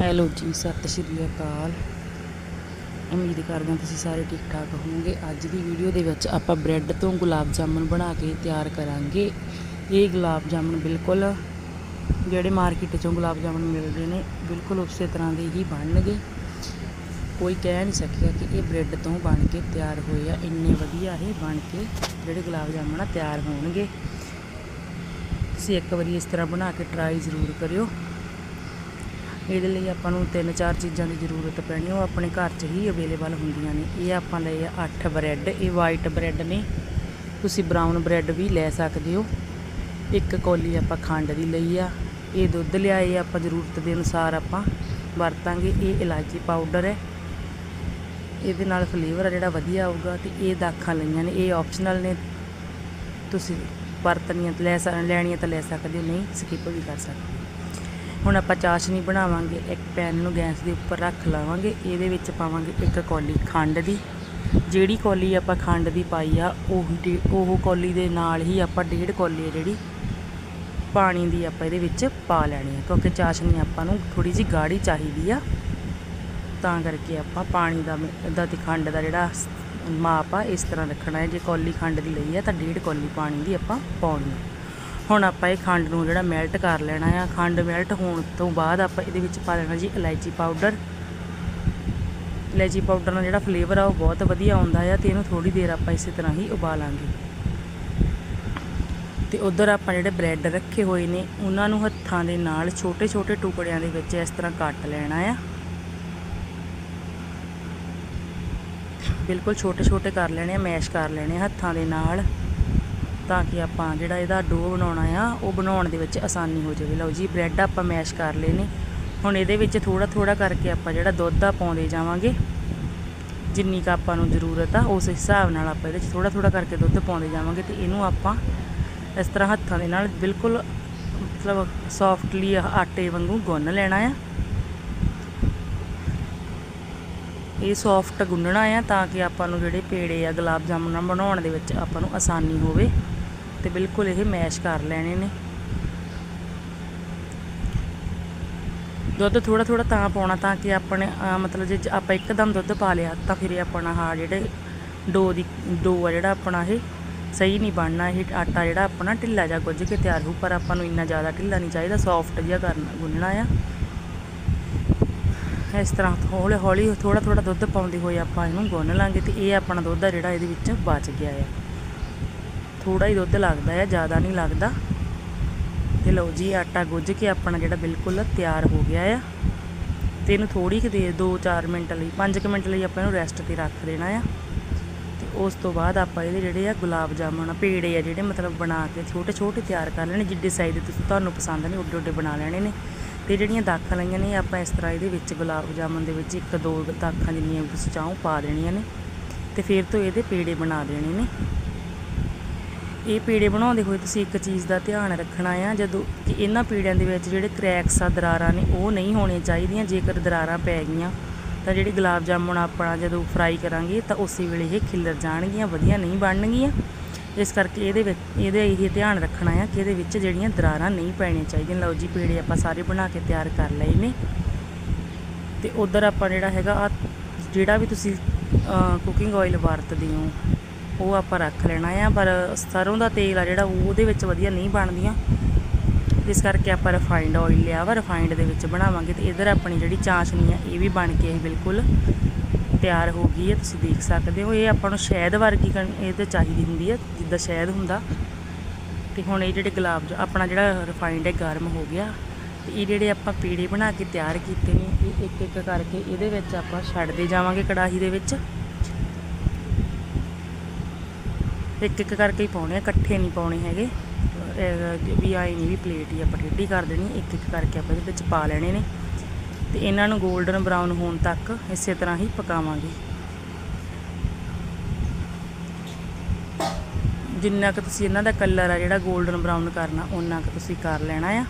Hello ਜੀ, ਸਤਿ ਸ਼੍ਰੀ ਅਕਾਲ। ਉਮੀਦ ਕਰਦੇ ਹਾਂ ਤੁਸੀਂ ਸਾਰੇ ਠੀਕ ਠਾਕ ਹੋਵੋਗੇ। ਅੱਜ ਦੀ ਵੀਡੀਓ ਦੇ ਵਿੱਚ ਆਪਾਂ ਬ੍ਰੈਡ ਤੋਂ ਗੁਲਾਬ ਜਾਮੁਨ ਬਣਾ ਕੇ ਤਿਆਰ ਕਰਾਂਗੇ। ਇਹ ਗੁਲਾਬ ਜਾਮੁਨ ਬਿਲਕੁਲ ਜਿਹੜੇ ਮਾਰਕੀਟ ਚੋਂ ਗੁਲਾਬ ਜਾਮੁਨ ਮਿਲਦੇ ਨੇ, ਬਿਲਕੁਲ ਉਸੇ ਤਰ੍ਹਾਂ ਦੇ ਹੀ ਬਣਨਗੇ। ਕੋਈ ਕਹਿ ਨਹੀਂ ਸਕਿਆ ਕਿ ਇਹ ਬ੍ਰੈਡ ਤੋਂ ਬਣ ਕੇ ਤਿਆਰ ਹੋਏ ਆ। ਇੰਨੇ ਵਧੀਆ ਇਹ ਬਣ ਕੇ ਜਿਹੜੇ ਗੁਲਾਬ ਜਾਮੁਨ ਆ ਤਿਆਰ ਹੋਣਗੇ। ਤੁਸੀਂ ਇੱਕ ਵਾਰੀ ਇਸ ਤਰ੍ਹਾਂ ਬਣਾ ਕੇ ਟਰਾਈ ਜ਼ਰੂਰ ਕਰਿਓ। ਇਹਦੇ ਲਈ ਆਪਾਂ ਨੂੰ ਤਿੰਨ ਚਾਰ ਚੀਜ਼ਾਂ ਦੀ ਜ਼ਰੂਰਤ ਪੈਣੀ, ਉਹ ਆਪਣੇ ਘਰ 'ਚ ਹੀ ਅਵੇਲੇਬਲ ਹੁੰਦੀਆਂ ਨੇ। ਇਹ ਆਪਾਂ ਲਏ ਆ 8 ਬ੍ਰੈਡ, ਇਹ ਵਾਈਟ ਬ੍ਰੈਡ ਨੇ। ਤੁਸੀਂ ਬਰਾਊਨ ਬ੍ਰੈਡ ਵੀ ਲੈ ਸਕਦੇ ਹੋ। ਇੱਕ ਕੌਲੀ ਆਪਾਂ ਖੰਡ ਦੀ ਲਈ ਆ। ਇਹ ਦੁੱਧ ਲਿਆਏ ਆਪਾਂ ਜ਼ਰੂਰਤ ਦੇ ਅਨੁਸਾਰ ਆਪਾਂ ਵਰਤਾਂਗੇ। ਇਹ ਇਲਾਇਚੀ ਪਾਊਡਰ ਹੈ। ਇਹਦੇ ਨਾਲ ਫਲੇਵਰ ਆ ਜਿਹੜਾ ਵਧੀਆ ਆਊਗਾ ਤੇ ਇਹ ਦਾਖਾਂ ਲਈਆਂ ਨੇ। ਇਹ ਆਪਸ਼ਨਲ ਨੇ। ਤੁਸੀਂ ਵਰਤਣੀਆਂ ਤਾਂ ਲੈ ਸਕ, ਲੈਣੀਆਂ ਤਾਂ ਲੈ ਸਕਦੇ ਹੋ, ਨਹੀਂ ਸਕਿਪ ਵੀ ਕਰ ਸਕਦੇ। ਹੁਣ ਆਪਾਂ ਚਾਸ਼ਨੀ ਬਣਾਵਾਂਗੇ, ਇੱਕ ਪੈਨ ਨੂੰ ਗੈਸ ਦੇ ਉੱਪਰ ਰੱਖ ਲਾਵਾਂਗੇ, ਇਹਦੇ ਵਿੱਚ ਪਾਵਾਂਗੇ ਇੱਕ ਕੌਲੀ ਖੰਡ ਦੀ। ਜਿਹੜੀ ਕੌਲੀ ਆਪਾਂ ਖੰਡ ਦੀ ਪਾਈ ਆ, ਉਹ ਡੇ- ਉਹ ਕੌਲੀ ਦੇ ਨਾਲ ਹੀ ਆਪਾਂ ਡੇਢ ਕੌਲੀ ਜਿਹੜੀ, ਪਾਣੀ ਦੀ ਆਪਾਂ ਇਹਦੇ ਵਿੱਚ ਪਾ ਲੈਣੀ ਆ, ਕਿਉਂਕਿ ਚਾਸ਼ਨੀ ਆਪਾਂ ਨੂੰ ਥੋੜੀ ਜਿਹੀ ਗਾੜੀ ਚਾਹੀਦੀ ਆ। ਤਾਂ ਕਰਕੇ ਆਪਾਂ ਪਾਣੀ ਦਾ ਮ- ਦਾ ਤੇ ਖੰਡ ਦਾ ਜਿਹੜਾ ਮਾਪ ਆ, ਇਸ ਤਰ੍ਹਾਂ ਰੱਖਣਾ ਹੈ। ਜੇ ਕੌਲੀ ਖੰਡ ਦੀ ਲਈ ਆ, ਤਾਂ ਡੇਢ ਕੌਲੀ ਪਾਣੀ ਦੀ ਆਪਾਂ ਪਾਉਣੀ ਹੈ ਹੁਣ ਆਪਾਂ ਇਹ ਖੰਡ ਨੂੰ ਜਿਹੜਾ ਮੈਲਟ ਕਰ ਲੈਣਾ ਆ। ਖੰਡ ਮੈਲਟ ਹੋਣ ਤੋਂ ਬਾਅਦ ਆਪਾਂ ਇਹਦੇ ਵਿੱਚ ਪਾ ਲੈਣਾ ਜੀ ਇਲਾਇਚੀ ਪਾਊਡਰ ਇਲਾਇਚੀ ਪਾਊਡਰ ਨਾਲ ਜਿਹੜਾ ਫਲੇਵਰ ਆ ਉਹ ਬਹੁਤ ਵਧੀਆ ਆਉਂਦਾ ਆ ਤੇ ਇਹਨੂੰ ਥੋੜੀ ਦੇਰ ਆਪਾਂ ਇਸੇ ਤਰ੍ਹਾਂ ਹੀ ਉਬਾਲਾਂਗੇ। ਤੇ ਉਧਰ ਆਪਾਂ ਜਿਹੜੇ ਬ੍ਰੈਡ ਰੱਖੇ ਹੋਏ ਨੇ, ਉਹਨਾਂ ਨੂੰ ਹੱਥਾਂ ਦੇ ਨਾਲ ਛੋਟੇ ਛੋਟੇ ਟੁਕੜਿਆਂ ਦੇ ਵਿੱਚ ਇਸ ਤਰ੍ਹਾਂ ਕੱਟ ਲੈਣਾ ਆ। ਬਿਲਕੁਲ ਛੋਟੇ ਛੋਟੇ ਕਰ ਲੈਣੇ ਆ, ਮੈਸ਼ ਕਰ ਲੈਣੇ ਆ ਹੱਥਾਂ ਦੇ ਨਾਲ। ਤਾਂ ਕਿ ਆਪਾਂ ਜਿਹੜਾ ਇਹਦਾ ਡੋ ਬਣਾਉਣਾ ਆ, ਉਹ ਬਣਾਉਣ ਦੇ ਵਿੱਚ ਆਸਾਨੀ ਹੋ ਜਾਵੇ। ਲਓ ਜੀ, ਬ੍ਰੈਡ ਆਪਾਂ ਮੈਸ਼ ਕਰ ਲਏ ਨੇ। ਹੁਣ ਇਹਦੇ ਵਿੱਚ ਥੋੜਾ ਥੋੜਾ ਕਰਕੇ ਆਪਾਂ ਜਿਹੜਾ ਦੁੱਧ ਆ ਪਾਉਂਦੇ ਜਾਵਾਂਗੇ। ਜਿੰਨੀ ਕ ਆਪਾਂ ਨੂੰ ਜ਼ਰੂਰਤ ਆ, ਉਸ ਹਿਸਾਬ ਨਾਲ ਆਪਾਂ ਇਹਦੇ ਵਿੱਚ ਥੋੜਾ ਥੋੜਾ ਕਰਕੇ ਦੁੱਧ ਪਾਉਂਦੇ ਜਾਵਾਂਗੇ ਤੇ ਇਹਨੂੰ ਆਪਾਂ ਇਸ ਤਰ੍ਹਾਂ ਹੱਥਾਂ ਦੇ ਨਾਲ ਬਿਲਕੁਲ, ਮਤਲਬ ਸੌਫਟਲੀ ਆਟੇ ਵਾਂਗੂ ਗੁੰਨ ਲੈਣਾ ਆ। ਇਹ ਸੌਫਟ ਗੁੰਨਣਾ ਆ ਤਾਂ ਕਿ ਆਪਾਂ ਨੂੰ ਜਿਹੜੇ ਪੇੜੇ ਆ ਗੁਲਾਬ ਜਾਮੁਨਾਂ ਬਣਾਉਣ ਦੇ ਵਿੱਚ ਆਪਾਂ ਨੂੰ ਆਸਾਨੀ ਹੋਵੇ। ਤੇ ਬਿਲਕੁਲ ਇਹ ਮੈਸ਼ ਕਰ ਲੈਣੇ ਨੇ। ਦੁੱਧ ਥੋੜਾ ਥੋੜਾ ਤਾਂ ਪਾਉਣਾ ਤਾਂ ਕਿ ਆਪਣੇ ਮਤਲਬ ਜੇ ਆਪਾਂ ਇੱਕਦਮ ਦੁੱਧ ਪਾ ਲਿਆ ਤਾਂ ਫਿਰ ਇਹ ਆਪਣਾ ਹਾਂ ਜਿਹੜੇ ਡੋ ਦੀ, ਡੋ ਆ ਜਿਹੜਾ ਆਪਣਾ ਇਹ ਸਹੀ ਨਹੀਂ ਬਣਨਾ, ਇਹ ਆਟਾ ਜਿਹੜਾ ਆਪਣਾ ਢਿੱਲਾ ਜਿਹਾ ਗੁੱਝ ਕੇ ਤਿਆਰ ਹੋ ਪਰ ਆਪਾਂ ਨੂੰ ਇੰਨਾ ਜ਼ਿਆਦਾ ਢਿੱਲਾ ਨਹੀਂ ਚਾਹੀਦਾ ਸੌਫਟ ਜਿਹਾ ਕਰਨਾ, ਗੁੰਨਣਾ ਆ। ਇਸ ਤਰ੍ਹਾਂ ਹੌਲੀ ਹੌਲੀ ਥੋੜਾ ਥੋੜਾ ਦੁੱਧ ਪਾਉਂਦੇ ਹੋਏ ਆਪਾਂ ਇਹਨੂੰ ਗੁੰਨ ਲਾਂਗੇ ਤੇ ਇਹ ਆਪਣਾ ਦੁੱਧ ਆ ਜਿਹੜਾ ਇਹਦੇ ਵਿੱਚ ਬਚ ਗਿਆ ਆ। ਥੋੜਾ ਹੀ ਦੁੱਧ ਲੱਗਦਾ ਆ ਜ਼ਿਆਦਾ ਨਹੀਂ ਲੱਗਦਾ। ਤੇ ਲਓ ਜੀ ਆਟਾ ਗੁੱਝ ਕੇ ਆਪਣਾ ਜਿਹੜਾ ਬਿਲਕੁਲ ਤਿਆਰ ਹੋ ਗਿਆ ਆ। ਤੇ ਇਹਨੂੰ ਥੋੜੀ ਕਿ ਦੇਰ 2-4 ਮਿੰਟ ਲਈ 5 ਮਿੰਟ ਲਈ ਆਪਾਂ ਇਹਨੂੰ ਰੈਸਟ ਤੇ ਰੱਖ ਦੇਣਾ ਆ। ਤੇ ਉਸ ਤੋਂ ਬਾਅਦ ਆਪਾਂ ਇਹਦੇ ਜਿਹੜੇ ਆ ਗੁਲਾਬ ਜਾਮੁਨ ਆ, ਪੇੜੇ ਆ ਜਿਹੜੇ ਮਤਲਬ ਬਣਾ ਕੇ ਛੋਟੇ ਛੋਟੇ ਤਿਆਰ ਕਰ ਲੈਣੇ ਜਿੱਡੇ ਸਾਈਜ਼ ਦੇ ਤੁਸੀਂ ਤੁਹਾਨੂੰ ਪਸੰਦ ਨੇ ਉੱਡੇ ਉੱਡੇ ਬਣਾ ਲੈਣੇ ਨੇ। ਤੇ ਜਿਹੜੀਆਂ ਦਾਖਾਂ ਲਈਆਂ ਨੇ ਆਪਾਂ ਇਸ ਤਰ੍ਹਾਂ ਇਹਦੇ ਵਿੱਚ ਗੁਲਾਬ ਜਾਮੁਨ ਦੇ ਵਿੱਚ ਇੱਕ ਦੋ ਦਾਖਾਂ ਜਿੰਨੀਆਂ ਵੀ ਤੁਸੀਂ ਚਾਹੋ ਪਾ ਦੇਣੀਆਂ ਨੇ। ਤੇ ਫਿਰ ਤੋਂ ਇਹਦੇ ਪੇੜੇ ਬਣਾ ਦੇਣੇ ਨੇ। ਇਹ ਪੀੜੇ ਬਣਾਉਂਦੇ ਹੋਏ ਤੁਸੀਂ ਇੱਕ ਚੀਜ਼ ਦਾ ਧਿਆਨ ਰੱਖਣਾ ਆ, ਜਦੋਂ ਕਿ ਇਹਨਾਂ ਪੀੜਿਆਂ ਦੇ ਵਿੱਚ ਜਿਹੜੇ ਕ੍ਰੈਕਸ ਆ, ਦਰਾਰਾਂ ਨੇ, ਉਹ ਨਹੀਂ ਹੋਣੀਆਂ ਚਾਹੀਦੀਆਂ, ਜੇਕਰ ਦਰਾਰਾਂ ਪੈ ਗਈਆਂ, ਤਾਂ ਜਿਹੜੇ ਗੁਲਾਬ ਜਾਮੁਨ ਆਪਣਾ ਜਦੋਂ ਫਰਾਈ ਕਰਾਂਗੇ, ਤਾਂ ਉਸੇ ਵੇਲੇ ਇਹ ਖਿਲਰ ਜਾਣਗੀਆਂ, ਵਧੀਆ ਨਹੀਂ ਬਣਨਗੀਆਂ। ਇਸ ਕਰਕੇ ਇਹਦੇ ਵਿੱਚ, ਇਹਦੇ ਇਹ ਧਿਆਨ ਰੱਖਣਾ ਆ ਕਿ ਇਹਦੇ ਵਿੱਚ ਜਿਹੜੀਆਂ ਦਰਾਰਾਂ ਨਹੀਂ ਪੈਣੀਆਂ ਚਾਹੀਦੀਆਂ। ਲਓ ਜੀ, ਪੀੜੇ ਆਪਾਂ ਸਾਰੇ ਬਣਾ ਕੇ ਤਿਆਰ ਕਰ ਲਏ ਨੇ। ਤੇ ਉਧਰ ਆਪਾਂ ਜਿਹੜਾ ਹੈਗਾ ਜਿਹੜਾ ਵੀ ਤੁਸੀਂ ਕੁਕਿੰਗ ਆਇਲ ਵਰਤਦੇ ਹੋ ਉਹ ਆਪਾਂ ਰੱਖ ਲੈਣਾ ਆ, ਪਰ ਸਰੋਂ ਦਾ ਤੇਲ ਆ ਜਿਹੜਾ ਉਹ ਉਹਦੇ ਵਿੱਚ ਵਧੀਆ ਨਹੀਂ ਬਣਦੀਆਂ। ਇਸ ਕਰਕੇ ਆਪਾਂ ਰਿਫਾਈਨਡ ਆਇਲ ਲਿਆ ਵਾ ਰਿਫਾਈਨਡ ਦੇ ਵਿੱਚ ਬਣਾਵਾਂਗੇ ਤੇ ਇਧਰ ਆਪਣੀ ਜਿਹੜੀ ਚਾਸ਼ਨੀ ਆ, ਇਹ ਵੀ ਬਣ ਕੇ ਇਹ ਬਿਲਕੁਲ ਤਿਆਰ ਹੋ ਗਈ ਹੈ ਤੁਸੀਂ ਦੇਖ ਸਕਦੇ ਹੋ। ਇਹ ਆਪਾਂ ਨੂੰ ਸ਼ਹਿਦ ਵਰਗੀ ਕਣ- ਇਹ ਤੇ ਚਾਹੀਦੀ ਹੁੰਦੀ ਹੈ ਜਿੱਦਾਂ ਸ਼ਹਿਦ ਹੁੰਦਾ। ਤੇ ਹੁਣ ਇਹ ਜਿਹੜੇ ਗੁਲਾਬ ਆਪਣਾ ਜਿਹੜਾ ਰਿਫਾਈਨਡ ਹੈ ਗਰਮ ਹੋ ਗਿਆ, ਤੇ ਇਹ ਜਿਹੜੇ ਆਪਾਂ ਪੀੜੇ ਬਣਾ ਕੇ ਤਿਆਰ ਕੀਤੇ ਨੇ, ਇਹ ਇੱਕ ਇੱਕ ਕਰਕੇ ਇਹਦੇ ਵਿੱਚ ਆਪਾਂ ਛੱਡਦੇ ਜਾਵਾਂਗੇ ਕੜਾਹੀ ਦੇ ਵਿੱਚ। ਇੱਕ ਇੱਕ ਕਰਕੇ ਹੀ ਪਾਉਣੇ ਆ, ਇਕੱਠੇ ਨਹੀਂ ਪਾਉਣੇ ਹੈਗੇ। ਵੀ ਆਈ ਨਹੀਂ ਵੀ ਪਲੇਟ ਹੀ ਆਪਾਂ ਟੇਢੀ ਕਰ ਦੇਣੀ, ਇੱਕ ਇੱਕ ਕਰਕੇ ਆਪਾਂ ਇਹਦੇ ਵਿੱਚ ਪਾ ਲੈਣੇ ਨੇ। ਤੇ ਇਹਨਾਂ ਨੂੰ 골ਡਨ ਬਰਾਊਨ ਹੋਣ ਤੱਕ ਇਸੇ ਤਰ੍ਹਾਂ ਹੀ ਪਕਾਵਾਂਗੇ। ਜਿੰਨਾ ਕੁ ਤੁਸੀਂ ਇਹਨਾਂ ਦਾ ਕਲਰ ਆ ਜਿਹੜਾ 골ਡਨ ਬਰਾਊਨ ਕਰਨਾ ਉਹਨਾਂ ਕੁ ਤੁਸੀਂ ਕਰ ਲੈਣਾ ਆ।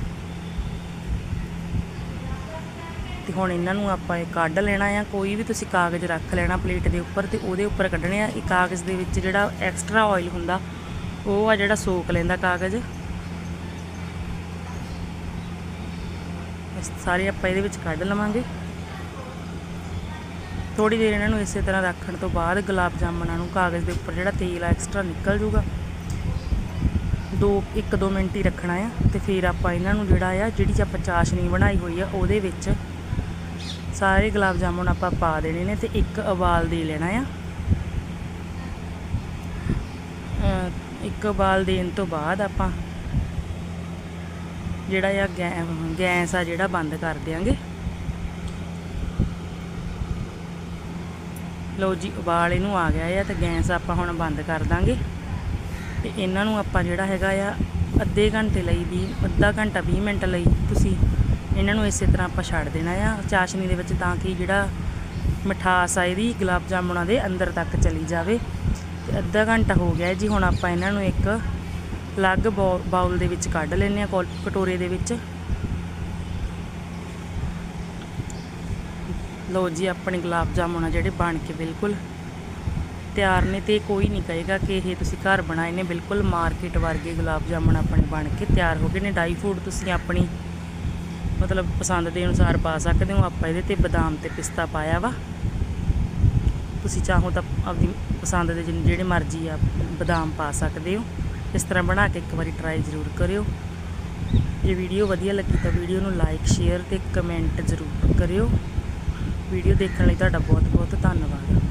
ਤੇ ਹੁਣ ਇਹਨਾਂ ਨੂੰ ਆਪਾਂ ਇਹ ਕੱਢ ਲੈਣਾ ਆ, ਕੋਈ ਵੀ ਤੁਸੀਂ ਕਾਗਜ਼ ਰੱਖ ਲੈਣਾ ਪਲੇਟ ਦੇ ਉੱਪਰ ਤੇ ਉਹਦੇ ਉੱਪਰ ਕੱਢਣੇ ਆ। ਇਹ ਕਾਗਜ਼ ਦੇ ਵਿੱਚ ਜਿਹੜਾ ਐਕਸਟਰਾ ਆਇਲ ਹੁੰਦਾ, ਉਹ ਆ ਜਿਹੜਾ ਸੋਕ ਲੈਂਦਾ ਕਾਗਜ਼। ਸਾਰੇ ਆਪਾਂ ਇਹਦੇ ਵਿੱਚ ਕੱਢ ਲਵਾਂਗੇ। ਥੋੜੀ ਦੇਰ ਇਹਨਾਂ ਨੂੰ ਇਸੇ ਤਰ੍ਹਾਂ ਰੱਖਣ ਤੋਂ ਬਾਅਦ ਗੁਲਾਬ ਜਾਮਣਾਂ ਨੂੰ ਕਾਗਜ਼ ਦੇ ਉੱਪਰ ਜਿਹੜਾ ਤੇਲ ਆ ਐਕਸਟਰਾ ਨਿਕਲ ਜੂਗਾ ਦੋ 1-2 ਮਿੰਟ ਹੀ ਰੱਖਣਾ ਆ ਤੇ ਫਿਰ ਆਪਾਂ ਇਹਨਾਂ ਨੂੰ ਜਿਹੜਾ ਆ, ਜਿਹੜੀ ਚ ਆਪਾਂ ਚਾਸ਼ਨੀ ਬਣਾਈ ਹੋਈ ਆ, ਉਹਦੇ ਵਿੱਚ ਸਾਰੇ ਗੁਲਾਬ ਜਾਮੁਨ ਆਪਾਂ ਪਾ ਦੇਣੇ ਨੇ ਤੇ ਇੱਕ ਉਬਾਲ ਦੇ ਲੈਣਾ ਆ। ਇੱਕ ਉਬਾਲ ਦੇਣ ਤੋਂ ਬਾਅਦ ਆਪਾਂ ਜਿਹੜਾ ਆ ਗੈ- ਗੈਸ ਆ ਜਿਹੜਾ ਬੰਦ ਕਰ ਦਿਆਂਗੇ। ਲਓ ਜੀ, ਉਬਾਲ ਇਹਨੂੰ ਆ ਗਿਆ ਆ ਤੇ ਗੈਸ ਆਪਾਂ ਹੁਣ ਬੰਦ ਕਰ ਦਾਂਗੇ। ਤੇ ਇਹਨਾਂ ਨੂੰ ਆਪਾਂ ਜਿਹੜਾ ਹੈਗਾ ਆ ਅੱਧੇ ਘੰਟੇ ਲਈ ਵੀ, ਅੱਧਾ ਘੰਟਾ 20 ਮਿੰਟ ਲਈ ਤੁਸੀਂ ਇਹਨਾਂ ਨੂੰ ਇਸੇ ਤਰ੍ਹਾਂ ਆਪਾਂ ਛੱਡ ਦੇਣਾ ਆ। ਚਾਸ਼ਨੀ ਦੇ ਵਿੱਚ ਤਾਂ ਕਿ ਜਿਹੜਾ ਮਿਠਾਸ ਆ ਇਹਦੀ, ਗੁਲਾਬ ਜਾਮੁਨਾਂ ਦੇ ਅੰਦਰ ਤੱਕ ਚਲੀ ਜਾਵੇ। ਤੇ ਅੱਧਾ ਘੰਟਾ ਹੋ ਗਿਆ ਜੀ, ਹੁਣ ਆਪਾਂ ਇਹਨਾਂ ਨੂੰ ਇੱਕ ਅਲੱਗ ਬੌ- ਬਾਉਲ ਦੇ ਵਿੱਚ ਕੱਢ ਲੈਂਦੇ ਆ ਕੋਲ, ਕਟੋਰੇ ਦੇ ਵਿੱਚ। ਲਓ ਜੀ, ਆਪਣੇ ਗੁਲਾਬ ਜਾਮੁਨ ਆ ਜਿਹੜੇ ਬਣ ਕੇ ਬਿਲਕੁਲ ਤਿਆਰ ਨੇ ਤੇ ਕੋਈ ਨਹੀਂ ਕਹੇਗਾ ਕਿ ਇਹ ਤੁਸੀਂ ਘਰ ਬਣਾਏ ਨੇ। ਬਿਲਕੁਲ ਮਾਰਕੀਟ ਵਰਗੇ ਗੁਲਾਬ ਜਾਮੁਨ ਆਪਣੇ ਬਣ ਕੇ ਤਿਆਰ ਹੋ ਗਏ ਨੇ। ਡਾਈ ਫੂਡ ਤੁਸੀਂ ਆਪਣੀ ਮਤਲਬ ਪਸੰਦ ਦੇ ਅਨੁਸਾਰ ਪਾ ਸਕਦੇ ਹੋ। ਆਪਾਂ ਇਹਦੇ ਤੇ ਬਦਾਮ ਤੇ ਪਿਸਤਾ ਪਾਇਆ ਵਾ। ਤੁਸੀਂ ਚਾਹੋ ਤਾਂ ਆਪਣੀ ਪਸੰਦ ਦੇ ਜਿਹੜੇ ਮਰਜ਼ੀ ਆ ਬਦਾਮ ਪਾ ਸਕਦੇ ਹੋ। ਇਸ ਤਰ੍ਹਾਂ ਬਣਾ ਕੇ ਇੱਕ ਵਾਰੀ ਟਰਾਈ ਜ਼ਰੂਰ ਕਰਿਓ। ਜੇ ਵੀਡੀਓ ਵਧੀਆ ਲੱਗੀ ਤਾਂ ਵੀਡੀਓ ਨੂੰ ਲਾਈਕ ਸ਼ੇਅਰ ਤੇ ਕਮੈਂਟ ਜ਼ਰੂਰ ਕਰਿਓ। ਵੀਡੀਓ ਦੇਖਣ ਲਈ ਤੁਹਾਡਾ ਬਹੁਤ ਬਹੁਤ ਧੰਨਵਾਦ।